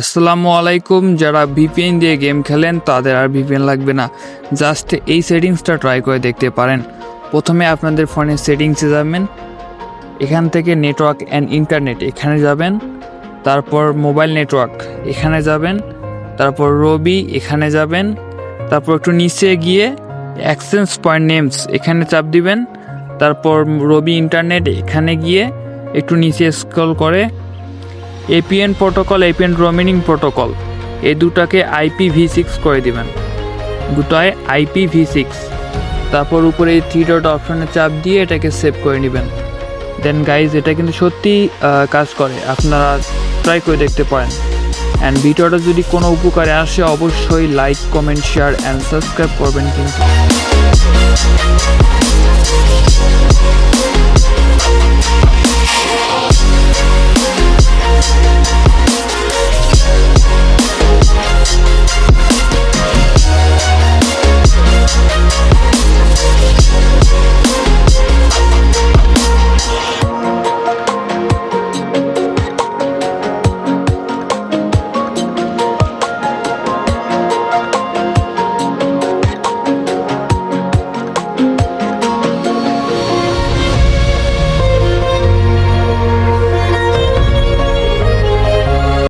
আসসালামু আলাইকুম, যারা ভিপিএন দিয়ে গেম খেলেন তাদের আর ভিপিএন লাগবে না। জাস্ট এই সেটিংসটা ট্রাই করে দেখতে পারেন। প্রথমে আপনাদের ফোনের সেটিংসে যাবেন। এখান থেকে নেটওয়ার্ক অ্যান্ড ইন্টারনেট এখানে যাবেন। তারপর মোবাইল নেটওয়ার্ক এখানে যাবেন। তারপর রবি এখানে যাবেন। তারপর একটু নিচে গিয়ে অ্যাক্সেস পয়েন্ট নেমস এখানে চাপ দিবেন। তারপর রবি ইন্টারনেট এখানে গিয়ে একটু নিচে স্ক্রল করে APN protocol APN roaming protocol এই দুটাকে আইপি ভি সিক্স করে দিবেন। দুটায় আইপি ভি সিক্স তারপর উপরে এই থ্রি ডট অপশনে চাপ দিয়ে এটাকে সেভ করে নেবেন। দেন গাইজ এটা কিন্তু সত্যি কাজ করে। আপনারা ট্রাই করে দেখতে পারেন। অ্যান্ড ভিডিওটা যদি কোনো উপকারে আসে, অবশ্যই like comment share and subscribe করবেন কিন্তু।